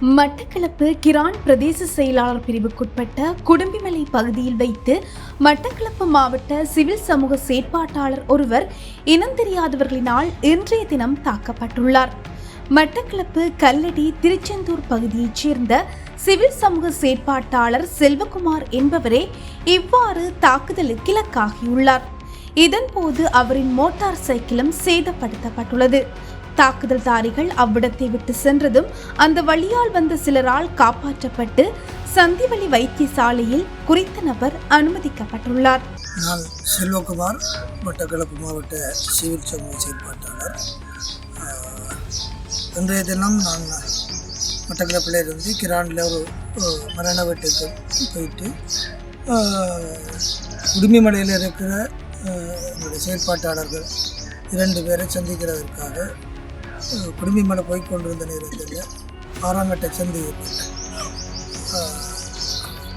மட்டக்களப்பு கிரான் பிரதேச செயலாளர் பிரிவுக்குட்பட்ட குடும்பிமலை பகுதியில் வைத்து மட்டக்களப்பு மாவட்ட சிவில் சமூக செயற்பாட்டாளர் ஒருவர் இனம் தெரியாதவர்களினால் இன்றைய தினம் தாக்கப்பட்டுள்ளார். மட்டக்களப்பு கல்லடி திருச்செந்தூர் பகுதியைச் சேர்ந்த சிவில் சமூக செயற்பாட்டாளர் செல்வகுமார் என்பவரே இவ்வாறு தாக்குதலுக்கு இலக்காகியுள்ளார் இதன்போது அவரின் மோட்டார் சைக்கிளும் சேதப்படுத்தப்பட்டுள்ளது. தாக்குதல்தாரிகள் அவ்விடத்தை விட்டு சென்றதும் அந்த வழியால் வந்த சிலரால் காப்பாற்றப்பட்டு சந்திவழி வைத்தியசாலையில் குறித்த நபர் அனுமதிக்கப்பட்டுள்ளார். நான் செல்வகுமார் மட்டக்களப்பு மாவட்ட சிவில் சமூக செயற்பாட்டாளர் இன்றைய தினம் நான் மட்டக்களப்பில் இருந்து கிரானில் ஒரு அஹ், மரண வீட்டுக்கு போயிட்டு ஆஹ், உடுமிமலையில் இருக்கிற என்னுடைய செயற்பாட்டாளர்கள் இரண்டு பேரை சந்திக்கிறதற்காக ஆஹ், குடுமிமலை போய் கொண்டிருந்த நேரத்தில் ஆறாங்கட்ட சந்தை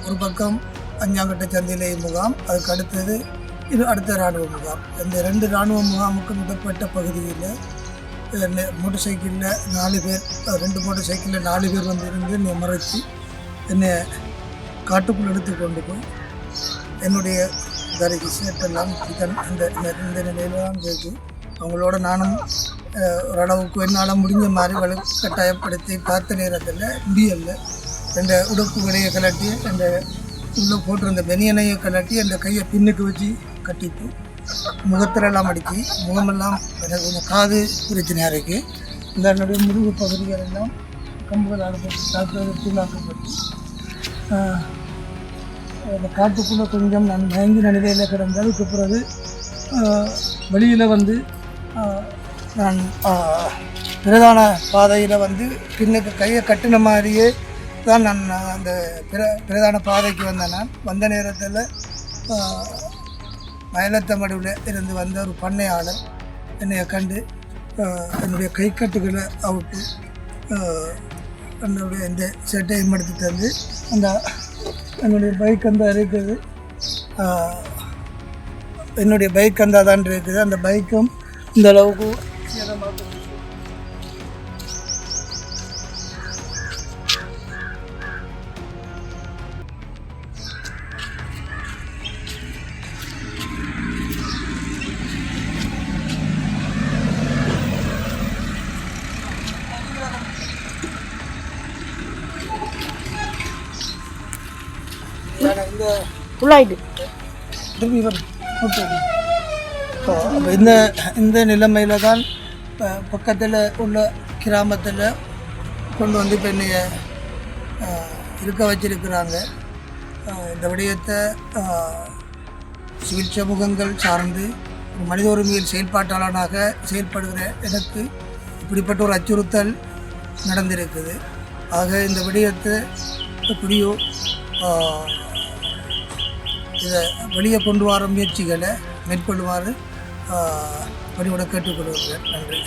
ஒரு பக்கம் அஞ்சாங்கட்ட சந்தையிலே முகாம் அதுக்கு அடுத்தது இது அடுத்த இராணுவ முகாம். இந்த ரெண்டு இராணுவ முகாமுக்கும் இடப்பட்ட பகுதியில் மோட்டர் சைக்கிளில் நாலு பேர் ரெண்டு மோட்டர் சைக்கிளில் நாலு பேர் வந்து இருந்து என்னை மறைச்சி என்னை காட்டுக்குள் எடுத்து கொண்டு போய் என்னுடைய தரைக்கு சேட்டெல்லாம் அந்த இந்த- இந்த நிலையில தான் இருக்கு அவங்களோட நானும் ஓரளவுக்கு என்னால் முடிஞ்ச மாதிரி வலு கட்டாயப்படுத்தி பார்த்த நேரத்தில் முடியலை. ரெண்டு உடுப்பு விலையை கலட்டி அந்த உள்ளே போட்டிருந்த பெனியனையை கலட்டி அந்த கையை பின்னுக்கு வச்சு கட்டிட்டு முகத்திலெல்லாம் அடித்து முகமெல்லாம் எனக்கு கொஞ்சம் காது பிரச்சனையாக இருக்குது இந்த என்னுடைய முதுகு பகுதிகள் எல்லாம் கம்புகளால் போட்டு தாக்குவது தூளாக்கப்பட்டு அந்த காட்டுக்குள்ளே கொஞ்சம் நான் மயங்கி நிலையில் கிடந்ததுக்கு பிறகு வெளியில் வந்து நான் பிரதான பாதையில் வந்து பின்னுக்கு கையை கட்டின மாதிரியே தான் நான் அந்த பிர பிரதான பாதைக்கு வந்தேன் நான். வந்த நேரத்தில் மயிலத்தமடுவில் இருந்து வந்த ஒரு பண்ணையாளர் என்னை கண்டு என்னுடைய கைக்கட்டுகளை அவுட்டு என்னுடைய இந்த சட்டையும் எடுத்து தந்து அந்த என்னுடைய பைக் அந்த இருக்குது என்னுடைய பைக் அந்த தான் இருக்குது. அந்த பைக்கும் இந்த அளவுக்கு சேதமாக போச்சு. இந்த ஃபுல்லாயிட்டு திரும்பி வரும் ஓகே அப்போ இந்த இந்த நிலைமையில் தான் இப்போ பக்கத்தில் உள்ள கிராமத்தில் கொண்டு வந்து இப்போ என்னைய இருக்க வச்சிருக்கிறாங்க. இந்த விடயத்தை சிவில் சமூகங்கள் சார்ந்து ஒரு மனித உரிமையில் செயல்பாட்டாளனாக செயல்படுகிற எனக்கு இப்படிப்பட்ட ஒரு அச்சுறுத்தல் நடந்திருக்குது. ஆக இந்த விடயத்தை எப்படியோ இதை வெளியே கொண்டு வர முயற்சிகளை மேற்கொள்ளுமாறு பணியோட கேட்டுக்கொள்கிறேன். நன்றி.